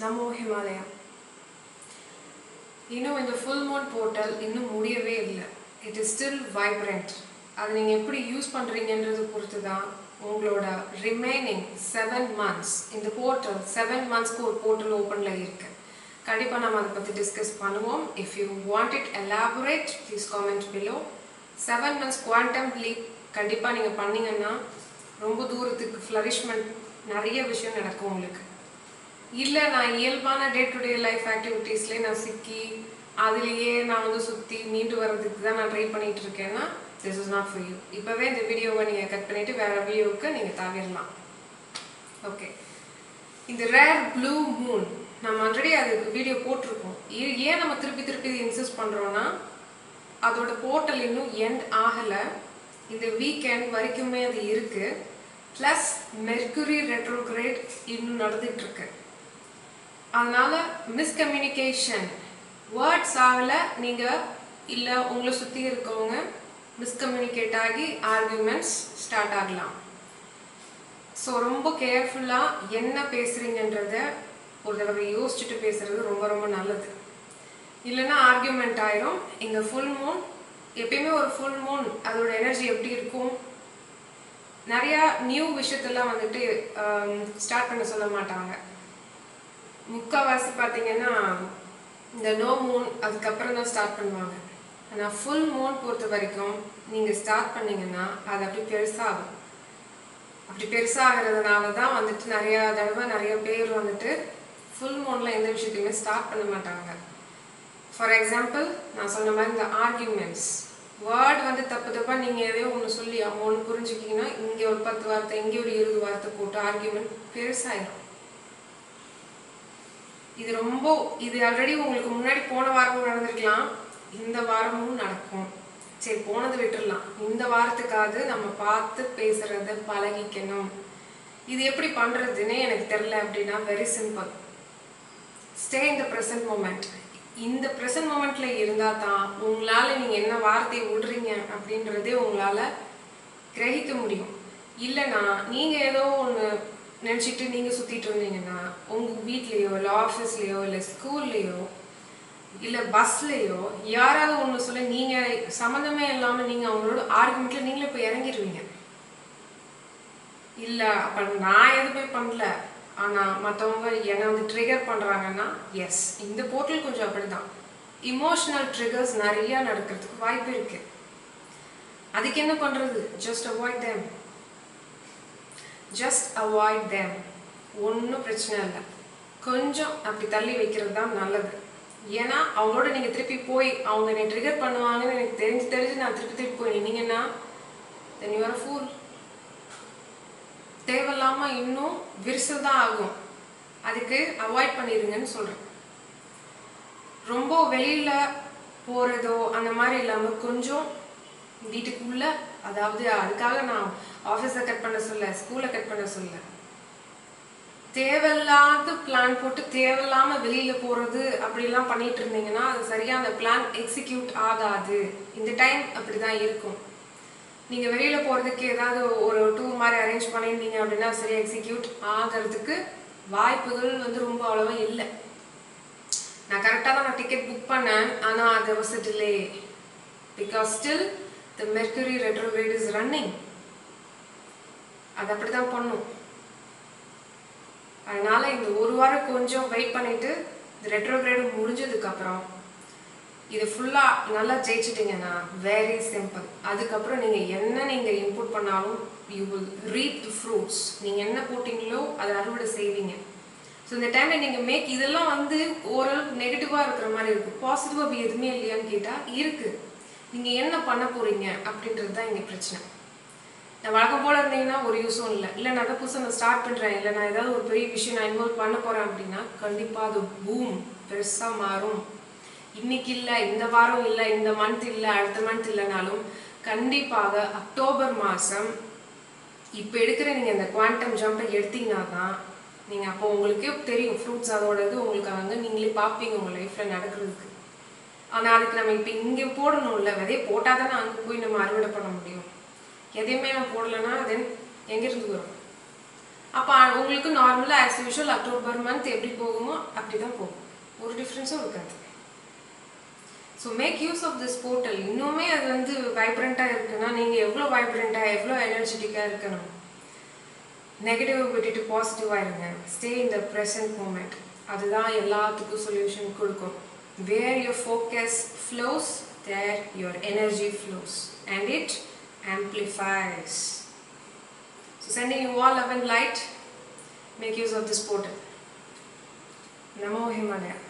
நமோ ஹிமாலயா. இன்னும் இந்த full Moon portal இன்னும் முடியவே இல்லை. இட் இஸ் ஸ்டில் வைப்ரண்ட் அதை நீங்கள் எப்படி யூஸ் பண்ணுறீங்கன்றது பொறுத்து தான் உங்களோட ரிமைனிங் செவன் மந்த்ஸ் இந்த போர்ட்டல் செவன் மந்த்ஸ்க்கு ஒரு போர்ட்டல் ஓப்பனில் இருக்கு. கண்டிப்பாக நம்ம அதை பற்றி டிஸ்கஸ் பண்ணுவோம். If you want it elaborate please comment below seven months quantum leap கண்டிப்பாக நீங்கள் பண்ணீங்கன்னா ரொம்ப தூரத்துக்கு ஃப்ளரிஷ்மெண்ட் நிறைய விஷயம் நடக்கும் உங்களுக்கு. இல்லை நான் இயல்பான டே டு டே லைஃப் ஆக்டிவிட்டீஸ்லேயே நான் சிக்கி அதுலேயே நான் வந்து சுற்றி மீண்டு வர்றதுக்கு தான் நான் ட்ரை பண்ணிட்டு இருக்கேன்னா this is not for you இப்போவே இந்த வீடியோவை நீங்கள் கட் பண்ணிவிட்டு வேறு வீடியோவுக்கு நீங்கள் தவிரலாம் ஓகே இந்த ரேர் ப்ளூ மூன் நம்ம ஆல்ரெடி அதுக்கு வீடியோ போட்டிருக்கோம். ஏன் நம்ம திருப்பி திருப்பி இன்சிஸ்ட் பண்ணுறோன்னா அதோட போர்ட்டல் இன்னும் எண்ட் ஆகலை. இந்த வீக்கெண்ட் வரைக்குமே அது இருக்குது ப்ளஸ் மெர்க்குரி ரெட்ரோகிரேட் இன்னும் நடந்துகிட்ருக்கு அதனால் மிஸ்கம்யூனிகேஷன் வேர்ட்ஸ் ஆகல நீங்கள் இல்லை உங்களை சுற்றி இருக்கவங்க மிஸ்கம்யூனிகேட் ஆகி ஆர்குமெண்ட்ஸ் ஸ்டார்ட் ஆகலாம். ஸோ ரொம்ப கேர்ஃபுல்லாக என்ன பேசுகிறீங்கன்றத ஒரு தடவை யோசிச்சுட்டு பேசுறது ரொம்ப ரொம்ப நல்லது. இல்லைன்னா ஆர்கியூமெண்ட் ஆயிரும். இந்த ஃபுல் மூன் எப்பயுமே ஒரு ஃபுல் மூன் அதோட எனர்ஜி எப்படி இருக்கும்? நிறையா நியூ விஷயத்தெல்லாம் வந்துட்டு um, ஸ்டார்ட் பண்ண சொல்ல மாட்டாங்க. முக்கால்வாசி பார்த்தீங்கன்னா இந்த நோ மூன் அதுக்கப்புறம் தான் ஸ்டார்ட் பண்ணுவாங்க. ஆனால் ஃபுல் மூன் பொறுத்த வரைக்கும் நீங்கள் ஸ்டார்ட் பண்ணிங்கன்னா அது அப்படி பெருசாகும். அப்படி பெருசாகிறதுனால தான் வந்துட்டு நிறையா தடவை நிறைய பேர் வந்துட்டு ஃபுல் மூனில் எந்த விஷயத்தையுமே ஸ்டார்ட் பண்ண மாட்டாங்க. ஃபார் எக்ஸாம்பிள் நான் சொன்ன மாதிரி இந்த ஆர்கியூமெண்ட்ஸ் வேர்ட் வந்து தப்பு தப்பாக நீங்கள் எதையோ ஒன்று சொல்லி அவங்க ஒன்று புரிஞ்சுக்கிங்கன்னா இங்கே ஒரு பத்து வார்த்தை இங்கே ஒரு இருபது வார்த்தை போட்டு ஆர்கியூமெண்ட் பெருசாயிடும் இது ரொம்ப இது ஆல்ரெடி உங்களுக்கு முன்னாடி போன வாரமும் நடந்திருக்கலாம். இந்த வாரமும் நடக்கும். சரி போனது விட்டுடலாம் இந்த வாரத்துக்காவது நம்ம பார்த்து பேசுறத பழகிக்கணும். இது எப்படி பண்றதுன்னே எனக்கு தெரில அப்படின்னா very simple stay in the present moment இந்த ப்ரெசன்ட் மூமெண்ட்ல இருந்தால் தான் உங்களால் நீங்கள் என்ன வார்த்தையை விடுறீங்க அப்படின்றதே உங்களால் கிரகிக்க முடியும். இல்லைன்னா நீங்கள் ஏதோ ஒன்று நினச்சிட்டு நீங்கள் சுற்றிட்டு இருந்தீங்கன்னா உங்கள் வீட்லேயோ இல்லை ஆஃபீஸ்லேயோ இல்லை ஸ்கூல்லையோ இல்லை பஸ்லேயோ யாராவது ஒன்று சொல்ல நீங்கள் சம்மந்தமே இல்லாமல் நீங்கள் அவங்களோட ஆர்குமெண்ட்டில் நீங்களே போய் இறங்கிடுவீங்க. இல்லை அப்போ நான் எதுவுமே பண்ணல. ஆனால் மற்றவங்க என்னை வந்து ட்ரிகர் பண்ணுறாங்கன்னா எஸ் இந்த போர்ட்டல் கொஞ்சம் அப்படிதான். இமோஷனல் ட்ரிகர்ஸ் நிறைய நடக்கிறதுக்கு வாய்ப்பு இருக்கு. அதுக்கு என்ன பண்ணுறது just avoid them just avoid them ஒன்றும் பிரச்சனை இல்லை. கொஞ்சம் அப்படி தள்ளி வைக்கிறது தான் நல்லது. ஏன்னா அவங்களோட நீங்கள் திருப்பி போய் அவங்க என்னை ட்ரிகர் பண்ணுவாங்கன்னு எனக்கு தெரிஞ்சு தெரிஞ்சு நான் திருப்பி திருப்பி போய் நின்னீங்கன்னா தென் யூ ஃபூல் தேவையில்லாமல் இன்னும் விரிசல் தான் ஆகும். அதுக்கு அவாய்ட் பண்ணிடுங்கன்னு சொல்கிறேன் ரொம்ப வெளியில் போகிறதோ அந்த மாதிரி இல்லாமல் கொஞ்சம் வீட்டுக்குள்ள அதாவது அதுக்காக நான் ஆஃபீஸை கட் பண்ண சொல்ல ஸ்கூலை கட் பண்ண சொல்ல. தேவையில்லாத பிளான் போட்டு தேவையில்லாம வெளியில போறது அப்படிலாம் பண்ணிட்டு இருந்தீங்கன்னா அது சரியா அந்த பிளான் எக்ஸிக்யூட் ஆகாது. இந்த டைம் அப்படிதான் இருக்கும். நீங்க வெளியில போறதுக்கு ஏதாவது ஒரு டூர் மாதிரி அரேஞ்ச் பண்ணியிருந்தீங்க அப்படின்னா சரியா எக்ஸிக்யூட் ஆகிறதுக்கு வாய்ப்புகள் வந்து ரொம்ப அவ்வளவா இல்லை. நான் கரெக்டாக தான் நான் டிக்கெட் புக் பண்ணேன் ஆனால் அது was delay because still the mercury retrograde is running அது அப்படி தான் பண்ணும். அதனால இந்த ஒரு வாரம் கொஞ்சம் வெயிட் பண்ணிட்டு இந்த ரெட்ரோகிரேடு முடிஞ்சதுக்கு அப்புறம் இது ஃபுல்லாக நல்லா ஜெயிச்சிட்டிங்கன்னா வெரி சிம்பிள் அதுக்கப்புறம் நீங்கள் என்ன நீங்கள் இன்புட் பண்ணாலும் you will reap the fruits நீங்கள் என்ன போட்டிங்களோ அதை அறுவடை செய்வீங்க. ஸோ இந்த டைமில் நீங்கள் மேக் இதெல்லாம் வந்து ஓரளவுக்கு நெகட்டிவாக இருக்கிற மாதிரி இருக்கும் பாசிட்டிவாக எதுவுமே இல்லையான்னு கேட்டால் இருக்குது நீங்கள் என்ன பண்ண போகிறீங்க அப்படின்றது தான் இங்கே பிரச்சனை. நான் வழக்கம் போல இருந்தீங்கன்னா ஒரு யூஸும் இல்லை. இல்லை நான் புதுசாக நான் ஸ்டார்ட் பண்ணுறேன் இல்லை நான் ஏதாவது ஒரு பெரிய விஷயம் நான் இன்வால்வ் பண்ண போகிறேன் அப்படின்னா கண்டிப்பாக அது பூம் பெருசாக மாறும். இன்னைக்கு இல்லை இந்த வாரம் இல்லை இந்த மந்த் இல்லை அடுத்த மந்த் இல்லைனாலும் கண்டிப்பாக அக்டோபர் மாதம் இப்போ எடுக்கிற நீங்கள் இந்த குவாண்டம் ஜம்பை எடுத்தீங்கன்னா தான் நீங்கள் அப்போ உங்களுக்கே தெரியும். ஃப்ரூட்ஸ் அதோட இது உங்களுக்கு அங்கே நீங்களே பார்ப்பீங்க உங்கள் லைஃப்பில் நடக்கிறதுக்கு. ஆனால் அதுக்கு நம்ம இப்போ இங்கே போடணும்ல விதையை போட்டால் தானே அங்கே போய் நம்ம அறுவடை பண்ண முடியும். எதையுமே நான் போடலைன்னா தென் எங்கேருந்து வரும்? அப்போ உங்களுக்கு நார்மலாக ஆஸ் யூஷுவல் அக்டோபர் மந்த் எப்படி போகுமோ அப்படி தான் போகும். ஒரு டிஃப்ரென்ஸும் இருக்காது. So make use of this portal இன்னுமே அது வந்து வைப்ரண்ட்டாக இருக்குன்னா நீங்கள் எவ்வளோ வைப்ரண்ட்டாக எவ்வளோ எனர்ஜெட்டிக்காக இருக்கணும்? நெகட்டிவ் விட்டுட்டு பாசிட்டிவாக இருங்க. Stay in the present moment அதுதான் எல்லாத்துக்கும் சொல்யூஷன் கொடுக்கும். where your focus flows there your energy flows and it amplifies. So sending you all love and light make use of this portal. Namo himalaya.